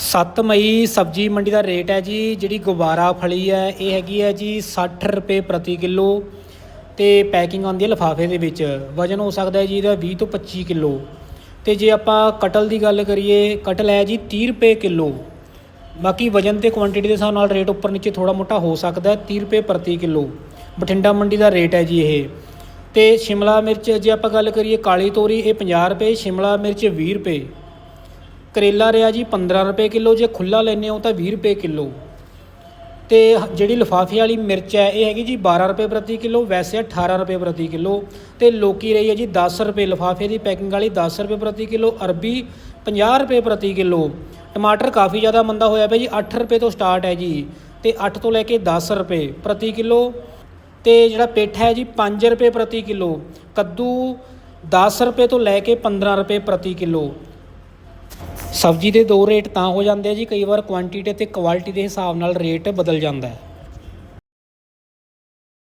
7 ਮਈ ਸਬਜੀ ਮੰਡੀ ਦਾ ਰੇਟ ਹੈ ਜੀ, ਜਿਹੜੀ ਗੁਬਾਰਾ ਫਲੀ ਹੈ, ਇਹ ਹੈਗੀ ਹੈ ਜੀ 60 ਰੁਪਏ ਪ੍ਰਤੀ ਕਿਲੋ ਤੇ ਪੈਕਿੰਗ ਆਉਂਦੀ ਹੈ ਲਿਫਾਫੇ ਦੇ ਵਿੱਚ। ਵਜਨ ਹੋ ਸਕਦਾ ਹੈ ਜੀ ਇਹਦਾ 20 ਤੋਂ 25 ਕਿਲੋ। ਤੇ ਜੇ ਆਪਾਂ ਕਟਲ ਦੀ ਗੱਲ ਕਰੀਏ, ਕਟਲ ਹੈ ਜੀ 30 ਰੁਪਏ ਕਿਲੋ। ਬਾਕੀ ਵਜਨ ਤੇ ਕੁਆਂਟੀਟੀ ਦੇ ਹਿਸਾਬ ਨਾਲ ਰੇਟ ਉੱਪਰ ਨੀਚੇ ਥੋੜਾ ਮੋਟਾ ਹੋ ਸਕਦਾ ਹੈ 30 ਰੁਪਏ ਪ੍ਰਤੀ ਕਿਲੋ। ਬਠਿੰਡਾ ਮੰਡੀ ਦਾ ਰੇਟ ਹੈ ਜੀ ਇਹ। ਤੇ ਸ਼ਿਮਲਾ ਮਿਰਚ ਜੇ ਆਪਾਂ ਗੱਲ ਕਰੀਏ ਕਾਲੀ ਤੋਰੀ, ਇਹ 50 ਰੁਪਏ, ਸ਼ਿਮਲਾ ਮਿਰਚ 20 ਰੁਪਏ। ਕਰੇਲਾ ਰਿਹਾ ਜੀ 15 ਰੁਪਏ ਕਿਲੋ, ਜੇ ਖੁੱਲਾ ਲੈਨੇ ਹੋ ਤਾਂ 20 ਰੁਪਏ ਕਿਲੋ। ਤੇ ਜਿਹੜੀ ਲਿਫਾਫੇ ਵਾਲੀ ਮਿਰਚ ਹੈ, ਇਹ ਹੈਗੀ ਜੀ 12 ਰੁਪਏ ਪ੍ਰਤੀ ਕਿਲੋ, ਵੈਸੇ 18 ਰੁਪਏ ਪ੍ਰਤੀ ਕਿਲੋ। ਤੇ ਲੋਕੀ ਰਹੀ ਹੈ ਜੀ 10 ਰੁਪਏ ਲਿਫਾਫੇ ਦੀ ਪੈਕਿੰਗ ਵਾਲੀ 10 ਰੁਪਏ ਪ੍ਰਤੀ ਕਿਲੋ, ਅਰਬੀ 50 ਰੁਪਏ ਪ੍ਰਤੀ ਕਿਲੋ। ਟਮਾਟਰ ਕਾਫੀ ਜ਼ਿਆਦਾ ਮੰਦਾ ਹੋਇਆ ਪਿਆ ਜੀ 8 ਰੁਪਏ ਤੋਂ ਸਟਾਰਟ ਹੈ ਜੀ। ਤੇ 8 ਤੋਂ ਲੈ ਕੇ 10 ਰੁਪਏ ਪ੍ਰਤੀ ਕਿਲੋ। ਤੇ ਜਿਹੜਾ ਪੇਠਾ ਹੈ ਜੀ 5 ਰੁਪਏ ਪ੍ਰਤੀ ਕਿਲੋ। ਕੱਦੂ 10 ਰੁਪਏ ਤੋਂ ਲੈ ਕੇ 15 ਰੁਪਏ ਪ੍ਰਤੀ ਕਿਲੋ। ਸਬਜ਼ੀ ਦੇ ਦੋ ਰੇਟ ਤਾਂ ਹੋ ਜਾਂਦੇ ਆ ਜੀ, ਕਈ ਵਾਰ ਕੁਆਂਟੀਟੀ ਤੇ ਕੁਆਲਿਟੀ ਦੇ ਹਿਸਾਬ ਨਾਲ ਰੇਟ ਬਦਲ ਜਾਂਦਾ ਹੈ।